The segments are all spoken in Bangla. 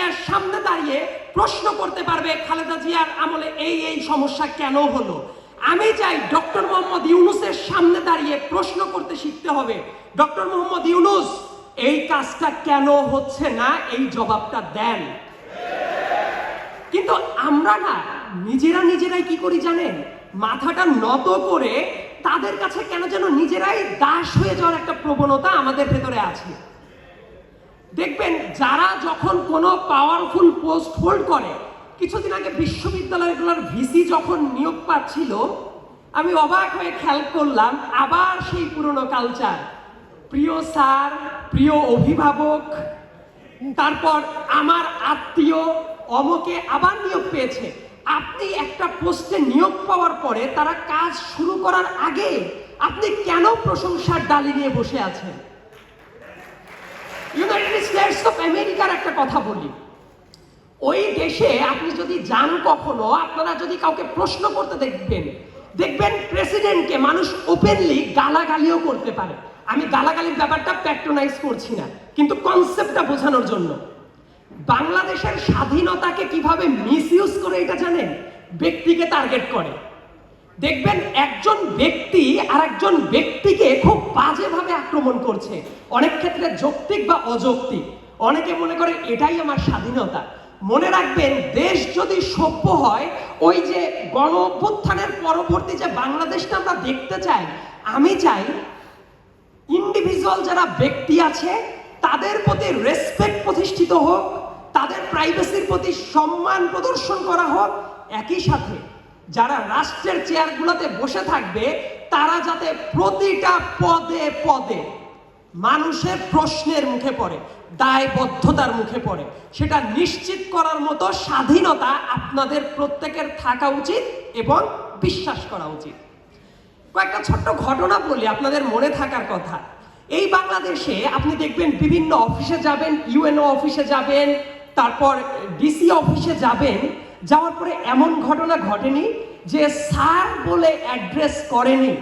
জিয়ার সামনে দাঁড়িয়ে প্রশ্ন করতে পারবে খালেদা জিয়ার আমলে এই এই সমস্যা কেন হলো? আমি চাই ডক্টর মোহাম্মদ ইউনুসের সামনে দাঁড়িয়ে প্রশ্ন করতে শিখতে হবে। ডক্টর মোহাম্মদ ইউনুস, এই কাজটা কেন হচ্ছে না? এই জবাবটা দেন। কিন্তু আমরা না, নিজেরা নিজেরাই কি করি জানেন? মাথাটা নত করে তাদের কাছে কেন যেন নিজেরাই দাস হয়ে যাওয়ার একটা প্রবণতা আমাদের ভেতরে আছে। দেখবেন, যারা যখন কোনো পাওয়ারফুল পোস্ট হোল্ড করে, কিছুদিন আগে বিশ্ববিদ্যালয়গুলোর ভিসি যখন নিয়োগ পাচ্ছিল, আমি অবাক হয়ে খেয়াল করলাম, আবার সেই পুরনো কালচার প্রিয় স্যার, প্রিয় অভিভাবক, তারপর আমার আত্মীয় অমকে আবার নিয়োগ পেয়েছে। আপনি একটা পোস্টে নিয়োগ পাওয়ার পরে তারা কাজ শুরু করার আগে আপনি কেন প্রশংসার ডালি নিয়ে বসে আছেন? ইউনাইটেড স্টেটস অফ আমেরিকার একটা কথা বলি। ওই দেশে আপনি যদি যান কখনো, আপনারা যদি কাউকে প্রশ্ন করতে দেখবেন দেখবেন প্রেসিডেন্টকে মানুষ ওপেনলি গালাগালিও করতে পারে। আমি গালাগালির ব্যাপারটা প্যাট্রোনাইজ করছি না, কিন্তু কনসেপ্টটা বোঝানোর জন্য। বাংলাদেশের স্বাধীনতাকে কীভাবে মিসইউজ করে এটা জানেন? ব্যক্তিকে টার্গেট করে। দেখবেন একজন ব্যক্তি আর একজন ব্যক্তিকে খুব বাজেভাবে আক্রমণ করছে। অনেক ক্ষেত্রে যৌক্তিক বা অযৌক্তিক। অনেকে মনে করে এটাই আমার স্বাধীনতা। মনে রাখবেন, দেশ যদি সভ্য হয়, ওই যে গণ অভ্যুত্থানের পরবর্তী যে বাংলাদেশটা আমরা দেখতে চাই, আমি চাই ইন্ডিভিজুয়াল যারা ব্যক্তি আছে, তাদের প্রতি রেসপেক্ট প্রতিষ্ঠিত হোক, তাদের প্রাইভেসির প্রতি সম্মান প্রদর্শন করা হোক, একই সাথে। যারা রাষ্ট্রের চেয়ারগুলোতে বসে থাকবে, তারা যাতে প্রতিটা পদে পদে মানুষের প্রশ্নের মুখে পড়ে, দায়বদ্ধতার মুখে পড়ে, সেটা নিশ্চিত করার মতো স্বাধীনতা আপনাদের প্রত্যেকের থাকা উচিত এবং বিশ্বাস করা উচিত। কয়েকটা ছোট্ট ঘটনা বলি আপনাদের মনে থাকার কথা। এই বাংলাদেশে আপনি দেখবেন বিভিন্ন অফিসে যাবেন, ইউএনও অফিসে যাবেন, তারপর ডিসি অফিসে যাবেন যাওয়ার পরে এমন ঘটনা ঘটেনি যে স্যার বলে অ্যাড্রেস করেনি।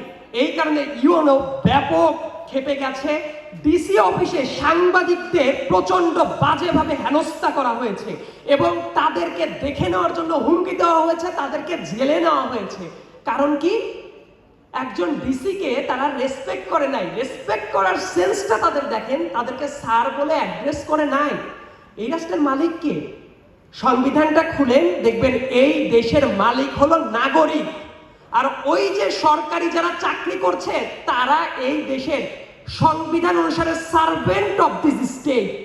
এই কারণে ইউএনও ব্যাপক খেপে গেছে। ডিসি অফিসে সাংবাদিকদের প্রচণ্ড বাজেভাবে হেনস্থা করা হয়েছে এবং তাদেরকে দেখে নেওয়ার জন্য হুমকি দেওয়া হয়েছে, তাদেরকে জেলে নেওয়া হয়েছে। কারণ কি? একজন ডিসিকে তারা রেসপেক্ট করে নাই। রেসপেক্ট করার সেন্সটা তাদের দেখেন, তাদেরকে স্যার বলে অ্যাড্রেস করে নাই। এই রাষ্ট্রের মালিক কে? সংবিধানটা খুলেন দেখবেন এই দেশের মালিক হলো নাগরিক। আর ওই যে সরকারি যারা চাকরি করছে, তারা এই দেশের সংবিধান অনুসারে সার্ভেন্ট অফ দিস স্টেট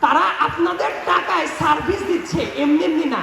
তারা আপনাদের টাকায় সার্ভিস দিচ্ছে, এমনি এমনি না।